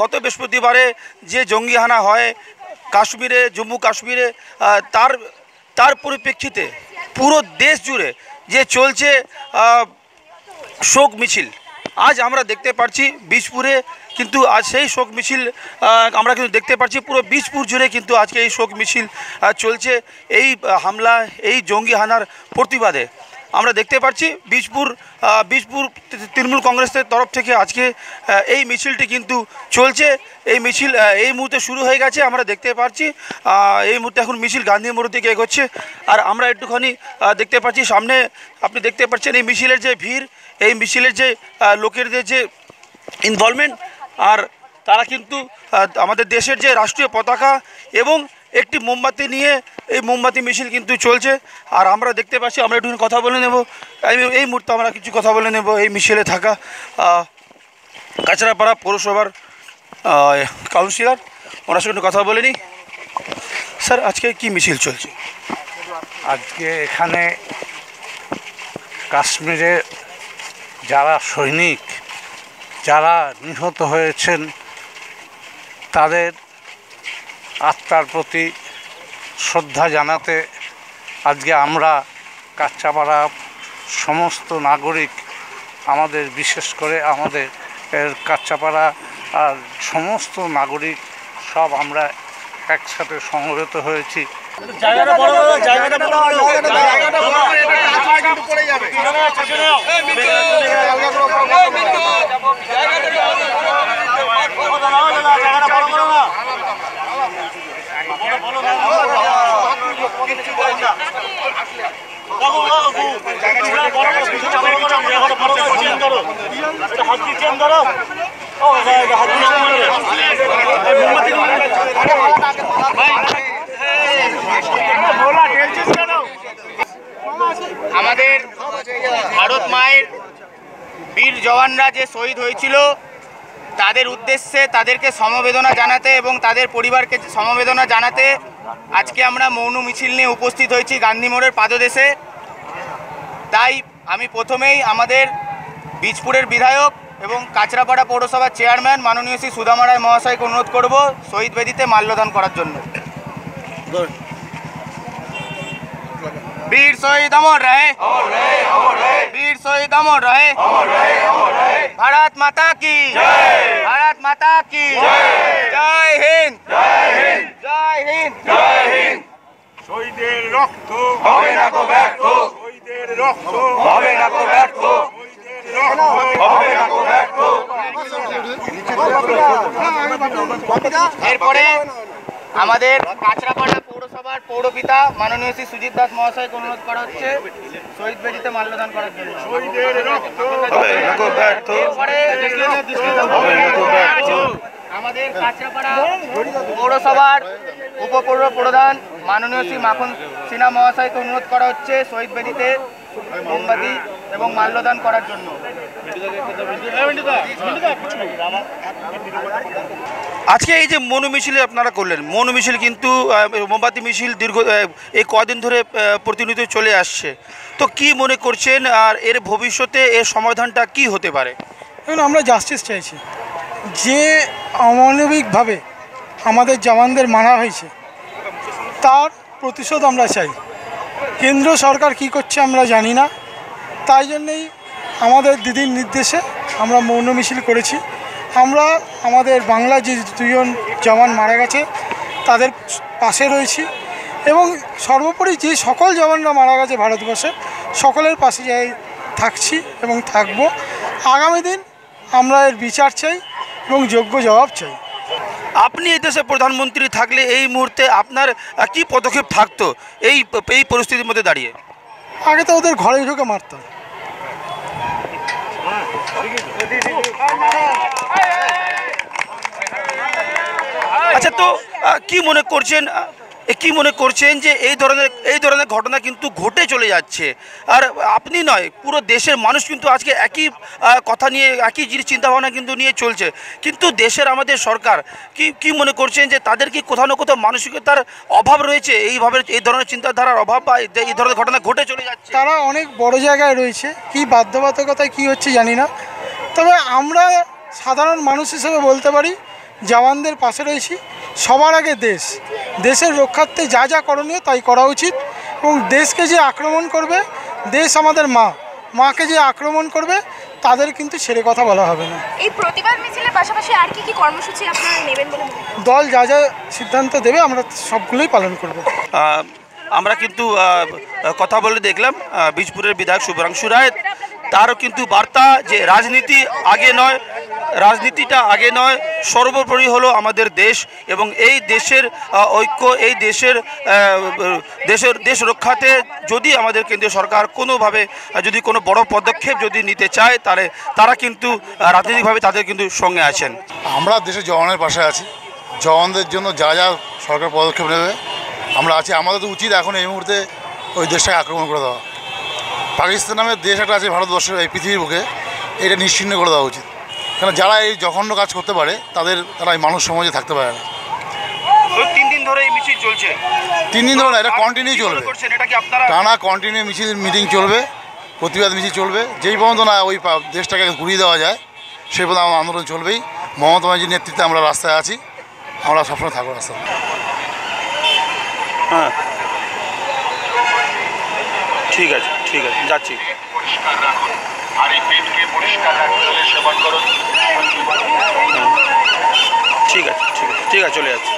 গত বৃহস্পতিবারে যে জঙ্গি হানা হয় কাশ্মীরে, জম্মু কাশ্মীরে তার তার পরিপ্রেক্ষিতে পুরো দেশ জুড়ে যে চলছে শোক মিছিল। আজ আমরা দেখতে পাচ্ছি বীজপুরে কিন্তু আজ সেই শোক মিছিল আমরা কিন্তু দেখতে পাচ্ছি পুরো বীজপুর জুড়ে কিন্তু আজকে এই শোক মিছিল চলছে। এই হামলা, এই জঙ্গি হানার প্রতিবাদে। আমরা দেখতে পাচ্ছি বীজপুর আহ, বীজপুর তৃণমূল কংগ্রেসের তরফ থেকে আজকে এই মিছিলটি কিন্তু চলছে। এই মিছিল এই মুহূর্তে শুরু হয়ে গেছে আমরা দেখতে পাচ্ছি। এই মুহূর্তে এখন মিছিল গান্ধী মোড় দিকে এগোচ্ছে। আর আমরা একটুখানি দেখতে পাচ্ছি সামনে আপনি দেখতে পাচ্ছেন এই মিছিলের যে ভিড় এই মিছিলের যে লোকেরদের যে ইনভলভমেন্ট আর তারা কিন্তু আমাদের দেশের যে রাষ্ট্রীয় পতাকা এবং একটি মোমবাতি নিয়ে এই মোমবাতি মিছিল কিন্তু চলছে। আর আমরা দেখতে পাচ্ছি, আমরা একটু কথা বলে নেব। এই- মুহূর্তে আমরা কিছু কথা বলে নেব এই মিছিলে থাকা কাছড়াপাড়া পৌরসভার কাউন্সিলর। ওনার সঙ্গে একটু কথা বলে নিই। স্যার, আজকে কি মিছিল চলছে? আজকে এখানে কাশ্মীরে যারা সৈনিক, যারা নিহত হয়েছেন, তাদের আত্মার প্রতি শ্রদ্ধা জানাতে আজকে আমরা কাচ্চাপাড়া সমস্ত নাগরিক আমাদের বিশেষ করে আমাদের এর কাচ্চাপাড়া আর সমস্ত নাগরিক সব আমরা একসাথে সমবেত হয়েছি। আমাদের জওয়ানরা যে শহীদ হয়েছিল তাদের উদ্দেশ্যে তাদেরকে সমবেদনা জানাতে এবং তাদের পরিবারকে সমবেদনা জানাতে আজকে আমরা মৌন মিছিল নিয়ে উপস্থিত হয়েছি গান্ধী মোড়ের পাদদেশে। তাই আমি প্রথমেই আমাদের বীজপুরের বিধায়ক এবং কাঁচরাপাড়া পৌরসভার চেয়ারম্যান মাননীয় শ্রী সুদামা রায় মহাশয়কে অনুরোধ করব শহীদ বেদিতে মাল্যদান করার জন্য। বীর শহীদ অমর রহে বীর শহীদ অমর রহে ভারত মাতা কি ভারত মাতা কি জয় হিন্দ জয় হিন্দ শহীদের রক্ত। হবে না কো ব্যর্থ শহীদের রক্ত। হবে না কো ব্যর্থ শহীদের রক্ত। হবে না কো ব্যর্থ এরপরে আমাদের কাঁচরাপাড়া পৌরসভার পৌরপিতা মাননীয় শ্রী সুজিত দাস মহাশয়কে অনুরোধ করা হচ্ছে শহীদ বেদিতে মাল্যদান করার জন্য। আমাদের পৌরসভার উপপৌর প্রধান মাননীয় শ্রী মাখন সিনহা মহাশয়কে অনুরোধ করা হচ্ছে শহীদ বেদিতে মোমবাতি এবং মাল্যদান করার জন্য। আজকে এই যে মনু মিছিল আপনারা করলেন, মনু মিছিল কিন্তু মোমবাতি মিছিল দীর্ঘ এই কদিন ধরে প্রতিনিয়ত চলে আসছে। তো কি মনে করছেন আর এর ভবিষ্যতে এর সমাধানটা কি হতে পারে? আমরা জাস্টিস চাইছি। যে অমানবিকভাবে আমাদের জওয়ানদের মারা হয়েছে, তার প্রতিশোধ আমরা চাই। কেন্দ্র সরকার কি করছে আমরা জানি না। তাই জন্যেই আমাদের দিদির নির্দেশে আমরা মৌন মিছিল করেছি। আমরা আমাদের বাংলা যে দুজন জওয়ান মারা গেছে তাদের পাশে রয়েছি এবং সর্বোপরি যে সকল জওয়ানরা মারা গেছে ভারতবর্ষে সকলের পাশে যাই থাকছি এবং থাকব। আগামী দিন আমরা এর বিচার চাই এবং যোগ্য জবাব চাই। আপনি এই দেশে প্রধানমন্ত্রী থাকলে এই মুহূর্তে আপনার কি পদক্ষেপ থাকতো এই এই পরিস্থিতির মধ্যে দাঁড়িয়ে? আগে তো ওদের ঘরে ঢুকে মারতাম। আচ্ছা তো কি মনে করছেন কি মনে করছেন যে এই ধরনের এই ধরনের ঘটনা কিন্তু ঘটে চলে যাচ্ছে? আর আপনি নয়, পুরো দেশের মানুষ কিন্তু আজকে একই কথা নিয়ে, একই জিনিস চিন্তাভাবনা কিন্তু নিয়ে চলছে। কিন্তু দেশের আমাদের সরকার কি কি মনে করছেন যে তাদের কি কোথাও না কোথাও মানসিকতার অভাব রয়েছে? এইভাবে এই ধরনের চিন্তাধারার অভাব বা এই ধরনের ঘটনা ঘটে চলে যাচ্ছে। তারা অনেক বড় জায়গায় রয়েছে। কি বাধ্যবাধকতায় কি হচ্ছে জানি না। তবে আমরা সাধারণ মানুষ হিসেবে বলতে পারি জওয়ানদের পাশে রয়েছি। সবার আগে দেশ। দেশের রক্ষার্থে যা যা করণীয় তাই করা উচিত এবং দেশকে যে আক্রমণ করবে দেশ আমাদের মা। মাকে যে আক্রমণ করবে তাদের কিন্তু ছেড়ে কথা বলা হবে না। এই প্রতিবাদ মিছিলের পাশাপাশি আর কি কি কর্মসূচি আপনারা নেবেন বলে দল যা যা সিদ্ধান্ত দেবে আমরা সবগুলোই পালন করব। আমরা কিন্তু কথা বলে দেখলাম বীজপুরের বিধায়ক শুভ্রাংশু রায়। তারও কিন্তু বার্তা যে রাজনীতি আগে নয় রাজনীতিটা আগে নয় সর্বোপরি হলো আমাদের দেশ এবং এই দেশের ঐক্য, এই দেশের দেশের, দেশ রক্ষাতে যদি আমাদের কেন্দ্রীয় সরকার কোনোভাবে যদি কোনো বড় পদক্ষেপ যদি নিতে চায়, তাহলে তারা কিন্তু রাজনৈতিকভাবে তাদের কিন্তু সঙ্গে আছেন। আমরা দেশের জওয়ানের পাশে আছি। জওয়ানদের জন্য যা যা সরকার পদক্ষেপ নেবে, আমরা আছি। আমাদের তো উচিত এখন এই মুহূর্তে ওই দেশটাকে আক্রমণ করে দেওয়া। পাকিস্তান নামের দেশ একটা আছে ভারতবর্ষের, এই পৃথিবীর বুকে। এটা নিশ্চিন্ন করে দেওয়া উচিত। কারণ যারা এই জঘন্য কাজ করতে পারে তাদের তারা এই মানুষ সমাজে থাকতে পারে না। তিন দিন ধরে এই মিছিল চলছে। তিন দিন ধরে না এটা কন্টিনিউ চলবে। করছেন এটা কি আপনারা টানা কন্টিনিউ মিছিল মিটিং চলবে প্রতিবাদ মিছিল চলবে। যেই পর্যন্ত না ওই দেশটাকে ঘুরিয়ে দেওয়া যায় সেই পর্যন্ত আমার আন্দোলন চলবেই। মমতা ব্যানার্জির নেতৃত্বে আমরা রাস্তায় আছি। আমরা সবসময় থাকব রাস্তায়। হ্যাঁ। ঠিক আছে ঠিক আছে যাচ্ছি। করুন ঠিক আছে ঠিক আছে ঠিক আছে চলে যাচ্ছি।